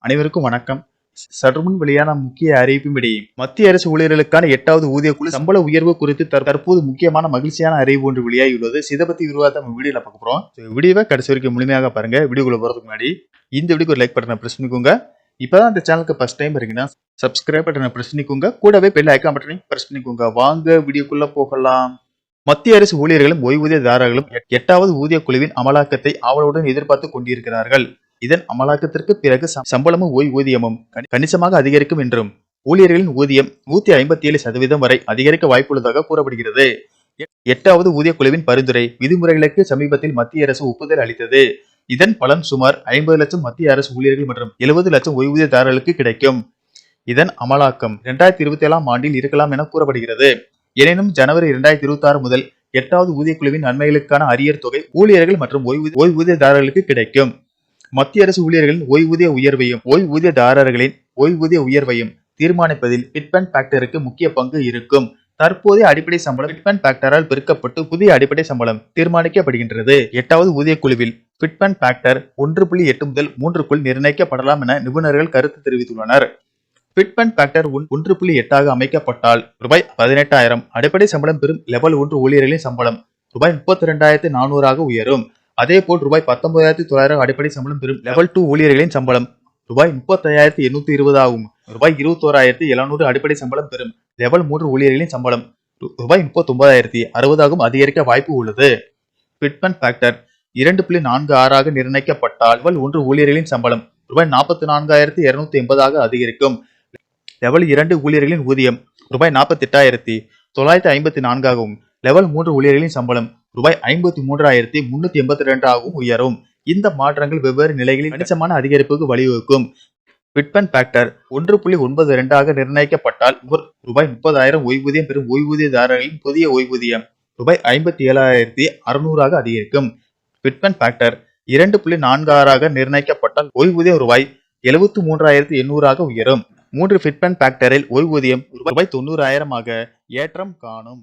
அனைவருக்கும் வணக்கம். சற்றுமுன் வெளியான முக்கிய அறிவிப்பின்படி மத்திய அரசு ஊழியர்களுக்கான எட்டாவது ஊதிய குழு சம்பள உயர்வு குறித்து தற்- தற்போது முக்கியமான மகிழ்ச்சியான அறிவு ஒன்று வெளியாகியுள்ளது. இதை பத்தி விரிவாக நம்ம வீடியோல பார்க்க போறோம். வீடியோவை கடைசி வரைக்கும் முழுமையாக பாருங்க. வீடியோக்குள்ள போறதுக்கு முன்னாடி இந்த வீடியோக்கு ஒரு லைக் பட்டனை பிரஸ் பண்ணிக்கோங்க. இப்பதான் இந்த சேனலுக்கு ஃபர்ஸ்ட் டைம் இருக்கீங்கன்னா சப்ஸ்கிரைப் பட்டனை பிரஸ் பண்ணிக்கோங்க. கூடவே பெல் ஐக்கான் பட்டனையும் பிரஸ் பண்ணிக்கோங்க. வாங்க வீடியோக்குள்ள போகலாம். மத்திய அரசு ஊழியர்களும் ஓய்வூதியதாரர்களும் எட்டாவது ஊதிய குழுவின் அமலாக்கத்தை ஆவலுடன் எதிர்பார்த்து கொண்டிருக்கிறார்கள். இதன் அமலாக்கத்திற்கு பிறகு சம்பளமும் ஓய்வூதியமும் கணி- கணிசமாக அதிகரிக்கும் என்றும் ஊழியர்களின் ஊதியம் நூத்தி ஐம்பத்தி ஏழு சதவீதம் வரை அதிகரிக்க வாய்ப்புள்ளதாக கூறப்படுகிறது. எட்டாவது ஊதிய குழுவின் பரிந்துரை விதிமுறைகளுக்கு சமீபத்தில் மத்திய அரசு ஒப்புதல் அளித்தது. இதன் பலன் சுமார் ஐம்பது லட்சம் மத்திய அரசு ஊழியர்கள் மற்றும் எழுபது லட்சம் ஓய்வூதியதாரர்களுக்கு கிடைக்கும். இதன் அமலாக்கம் இரண்டாயிரத்தி இருபத்தி ஏழாம் ஆண்டில் இருக்கலாம் என கூறப்படுகிறது. எனினும் ஜனவரி இரண்டாயிரத்தி இருபத்தி ஆறு முதல் எட்டாவது ஊதிய குழுவின் நன்மைகளுக்கான அரியர் தொகை ஊழியர்கள் மற்றும் ஓய்வூதிய ஓய்வூதியதாரர்களுக்கு கிடைக்கும். மத்திய அரசு ஊழியர்களின் ஓய்வூதிய உயர்வையும் ஓய்வூதியதாரர்களின் ஓய்வூதிய உயர்வையும் தீர்மானிப்பதில் பிட்பன் ஃபேக்டருக்கு முக்கிய பங்கு இருக்கும். தற்போதைய அடிப்படை சம்பளம் பிட்பன் ஃபேக்டரால் பெருக்கப்பட்டு புதிய அடிப்படை சம்பளம் தீர்மானிக்கப்படுகின்றது. எட்டாவது ஊதிய குழுவில் பிட்பன் ஃபேக்டர் ஒன்று புள்ளி எட்டு முதல் மூன்றுக்குள் நிர்ணயிக்கப்படலாம் என நிபுணர்கள் கருத்து தெரிவித்துள்ளனர். பிட்பன் ஃபேக்டர் ஒன்று புள்ளி எட்டாக அமைக்கப்பட்டால் ரூபாய் பதினெட்டாயிரம் அடிப்படை சம்பளம் பெறும் லெவல் ஒன்று ஊழியர்களின் சம்பளம் ரூபாய் முப்பத்தி ரெண்டாயிரத்தி நானூறாக உயரும். அதேபோல் ரூபாய் பத்தொன்பதாயிரத்தி தொள்ளாயிரம் அடிப்படை சம்பளம் பெறும் லெவல் டூ ஊழியர்களின் சம்பளம் ரூபாய் முப்பத்தாயிரத்தி எண்ணூத்தி இருபது ஆகும் ரூபாய் இருபத்தோராயிரத்தி எழுநூறு அடிப்படை சம்பளம் பெறும் லெவல் மூன்று ஊழியர்களின் சம்பளம் ரூ- ரூபாய் முப்பத்தொன்பதாயிரத்தி அறுபதாகவும் அதிகரிக்க வாய்ப்பு உள்ளது. பிட்மன் ஃபேக்டர் இரண்டு புள்ளி நான்கு ஆறாக நிர்ணயிக்கப்பட்டால் லெவல் ஒன்று ஊழியர்களின் சம்பளம் ரூபாய் நாற்பத்தி நான்காயிரத்தி இருநூத்தி எண்பதாக அதிகரிக்கும். லெவல் இரண்டு ஊழியர்களின் ஊதியம் ரூபாய் நாற்பத்தி எட்டாயிரத்தி தொள்ளாயிரத்தி ஐம்பத்தி நான்காகவும் லெவல் மூன்று ஊழியர்களின் சம்பளம் ரூபாய் ஐம்பத்தி மூன்றாயிரத்தி முன்னூத்தி எண்பத்தி ரெண்டாகவும் உயரும். இந்த மாற்றங்கள் வெவ்வேறு நிலைகளில் கணிசமான அதிகரிப்புக்கு வழிவகுக்கும். பிட்பன் ஃபேக்டர் ஒன்று புள்ளி ஒன்பது இரண்டாக நிர்ணயிக்கப்பட்டால் ரூபாய் முப்பதாயிரம் ஓய்வூதியம் பெறும் ஓய்வூதியதாரர்களின் புதிய ஓய்வூதியம் ரூபாய் ஐம்பத்தி ஏழாயிரத்தி அறுநூறாக அதிகரிக்கும். பிட்பன் ஃபேக்டர் இரண்டு புள்ளி நான்கு ஆறாக நிர்ணயிக்கப்பட்டால் ஓய்வூதியம் ரூபாய் எழுபத்தி மூன்றாயிரத்தி எண்ணூறாக உயரும். மூன்று ஃபிட்பன் ஃபேக்டரில் ஓய்வூதியம் ரூபாய் தொண்ணூறாயிரமாக ஏற்றம் காணும்.